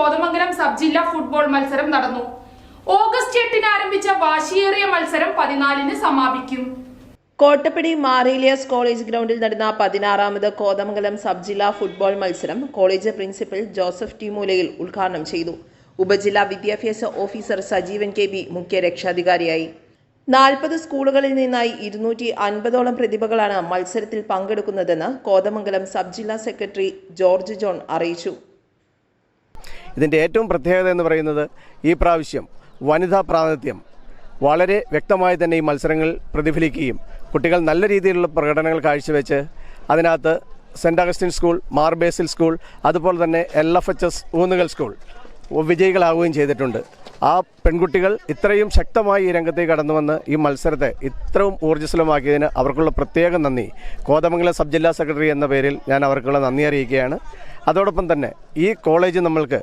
Kothamangalam sub ജില്ലാ football മത്സരം നടന്നു. ഓഗസ്റ്റ് എട്ടിന് ആരംഭിച്ച വാശിയേറിയ മത്സരം പതിനാലിന് സമാപിക്കും. കോട്ടപ്പടി മാറിലിയസ് കോളേജ് ഗ്രൗണ്ടിൽ നടന്ന പതിനാറാമത് കോതമംഗലം സബ് ജില്ലാ ഫുട്ബോൾ മത്സരം college principal Joseph T Moolayil ഉദ്ഘാടനം ചെയ്തു. ഉപജില്ലാ വിദ്യാഭ്യാസ ഓഫീസർ സജീവൻ കെ ബി മുഖ്യ രക്ഷാധികാരിയായി. നാൽപ്പത് സ്കൂളുകളിൽ നിന്നായി ഇരുന്നൂറ്റി അൻപതോളം പ്രതിഭകളാണ് മത്സരത്തിൽ പങ്കെടുക്കുന്നതെന്ന് കോതമംഗലം സബ് ജില്ലാ സെക്രട്ടറി ജോർജ് ജോൺ അറിയിച്ചു. ഇതിന്റെ ഏറ്റവും പ്രത്യേകത എന്ന് പറയുന്നത് ഈ പ്രാവശ്യം വനിതാ പ്രാതിനിധ്യം വളരെ വ്യക്തമായി തന്നെ ഈ മത്സരങ്ങൾ പ്രതിഫലിക്കുകയും കുട്ടികൾ നല്ല രീതിയിലുള്ള പ്രകടനങ്ങൾ കാഴ്ചവെച്ച് അതിനകത്ത് Saint Augustine school Mar Basil school അതുപോലെ തന്നെ L F H S Oonnukal school വിജയികളാവുകയും ചെയ്തിട്ടുണ്ട്. ആ പെൺകുട്ടികൾ ഇത്രയും ശക്തമായി ഈ രംഗത്തേക്ക് കടന്നു വന്ന് ഈ മത്സരത്തെ ഇത്രയും ഊർജസ്വലമാക്കിയതിന് അവർക്കുള്ള പ്രത്യേക നന്ദി. കോതമംഗലം സബ് ജില്ലാ സെക്രട്ടറി എന്ന പേരിൽ ഞാൻ അവർക്കുള്ള നന്ദി അറിയിക്കുകയാണ്. അതോടൊപ്പം തന്നെ ഈ കോളേജ് നമ്മൾക്ക്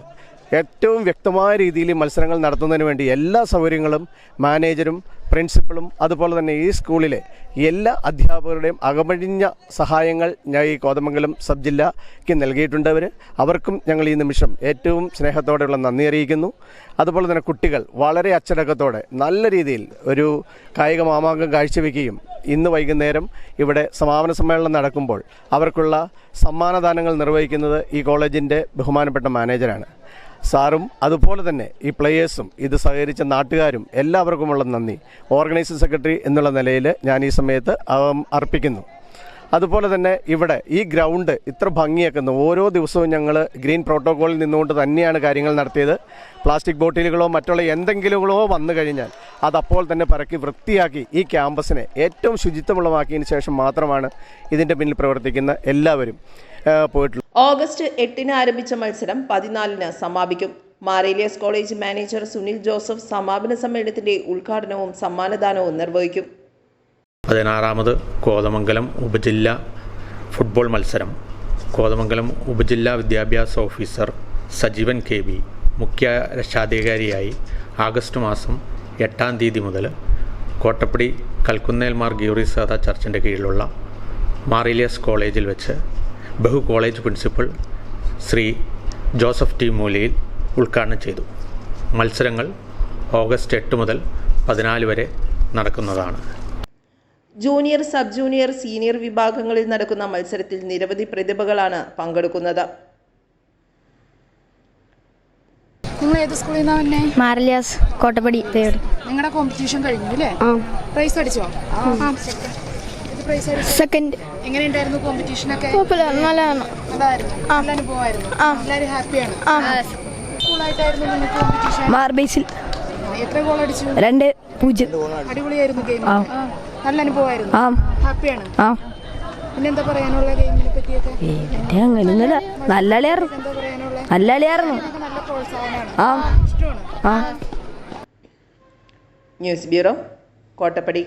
ഏറ്റവും വ്യക്തമായ രീതിയിൽ മത്സരങ്ങൾ നടത്തുന്നതിന് വേണ്ടി എല്ലാ സൗകര്യങ്ങളും മാനേജരും പ്രിൻസിപ്പളും അതുപോലെ തന്നെ ഈ സ്കൂളിലെ എല്ലാ അധ്യാപകരുടെയും അകമഴിഞ്ഞ സഹായങ്ങൾ ഞാൻ ഈ കോതമംഗലം സബ് ജില്ലയ്ക്ക് നൽകിയിട്ടുണ്ട് അവർ അവർക്കും ഞങ്ങൾ ഈ നിമിഷം ഏറ്റവും സ്നേഹത്തോടെയുള്ള നന്ദി അറിയിക്കുന്നു. അതുപോലെ തന്നെ കുട്ടികൾ വളരെ അച്ചടക്കത്തോടെ നല്ല രീതിയിൽ ഒരു കായിക മാമാങ്കം കാഴ്ചവെക്കുകയും ഇന്ന് വൈകുന്നേരം ഇവിടെ സമാപന സമ്മേളനം നടക്കുമ്പോൾ അവർക്കുള്ള സമ്മാനദാനങ്ങൾ നിർവഹിക്കുന്നത് ഈ കോളേജിന്റെ ബഹുമാനപ്പെട്ട മാനേജരാണ്. സാറും അതുപോലെ തന്നെ ഈ പ്ലേയേഴ്സും ഇത് സഹകരിച്ച നാട്ടുകാരും എല്ലാവർക്കുമുള്ള നന്ദി. ഓർഗനൈസിംഗ് സെക്രട്ടറി എന്നുള്ള നിലയിൽ ഞാൻ ഈ സമയത്ത് അർപ്പിക്കുന്നു. അതുപോലെ തന്നെ ഇവിടെ ഈ ഗ്രൗണ്ട് ഇത്ര ഭംഗിയാക്കുന്നു ഓരോ ദിവസവും ഞങ്ങൾ ഗ്രീൻ പ്രോട്ടോക്കോളിൽ നിന്നുകൊണ്ട് തന്നെയാണ് കാര്യങ്ങൾ നടത്തിയത്. പ്ലാസ്റ്റിക് ബോട്ടിലുകളോ മറ്റുള്ള എന്തെങ്കിലുമോ വന്നു കഴിഞ്ഞാൽ അതപ്പോൾ തന്നെ പറക്കി വൃത്തിയാക്കി ഈ ക്യാമ്പസിനെ ഏറ്റവും ശുചിത്വമുള്ളമാക്കിയതിന് ശേഷം മാത്രമാണ് ഇതിന്റെ പിന്നിൽ പ്രവർത്തിക്കുന്ന എല്ലാവരും പോയിട്ടുള്ളത്. ഓഗസ്റ്റ് എട്ടിന് ആരംഭിച്ച മത്സരം പതിനാലിന് സമാപിക്കും. Mar Elias college manager Sunil Joseph സമാപന സമ്മേളനത്തിന്റെ ഉദ്ഘാടനവും സമ്മാനദാനവും നിർവഹിക്കും. പതിനാറാമത് കോതമംഗലം ഉപജില്ല ഫുട്ബോൾ മത്സരം. കോതമംഗലം ഉപജില്ലാ വിദ്യാഭ്യാസ ഓഫീസർ സജീവൻ കെ ബി മുഖ്യ രക്ഷാധികാരിയായി ആഗസ്റ്റ് മാസം എട്ടാം തീയതി മുതൽ കോട്ടപ്പടി കൽക്കുന്നേൽ മാർ ഗീറിസാദ ചർച്ചിന്റെ കീഴിലുള്ള മാറിലിയസ് കോളേജിൽ വെച്ച് ബഹു college principal Shri Joseph T Moolayil ഉദ്ഘാടനം ചെയ്തു. മത്സരങ്ങൾ ഓഗസ്റ്റ് എട്ട് മുതൽ പതിനാല് വരെ നടക്കുന്നതാണ്. ജൂനിയർ സബ് ജൂനിയർ സീനിയർ വിഭാഗങ്ങളിൽ നടക്കുന്ന മത്സരത്തിൽ നിരവധി പ്രതിഭകളാണ് പങ്കെടുക്കുന്നത്. നിങ്ങൾ ഏത് സ്കൂളിൽ നിന്നാ വന്നേ? മാരലിയാസ് കോട്ടപ്പടി തേട് നിങ്ങളുടെ കോമ്പറ്റീഷൻ കഴിഞ്ഞു അല്ലേ? പ്രൈസ് അടിച്ചോ സെക്കൻഡ് എങ്ങനെയുണ്ടായിരുന്നു കോമ്പറ്റീഷൻ ഒക്കെ? നല്ലതാണ്. നല്ലതായിരുന്നു. നല്ല അനുഭവമായിരുന്നു. എല്ലാവരും ഹാപ്പിയാണ്. മാർബേസിൽ എത്ര ഗോൾ അടിച്ചു? രണ്ട് പൂജ്യം. അടിപൊളിയായിരുന്നു ഗെയിം നല്ല അനുഭവമായിരുന്നു. ഹാപ്പിയാണ്. പിന്നെന്താ പറയാനുള്ള ഗെയിമിനെ പറ്റിയൊക്കെ? പിന്നെ നല്ല കളിയായിരുന്നു. എന്താ പറയാനുള്ള? നല്ല കളിയായിരുന്നു. പ്രോത്സാഹനമാണ് ന്യൂസ് ബ്യൂറോ കോട്ടപ്പടി.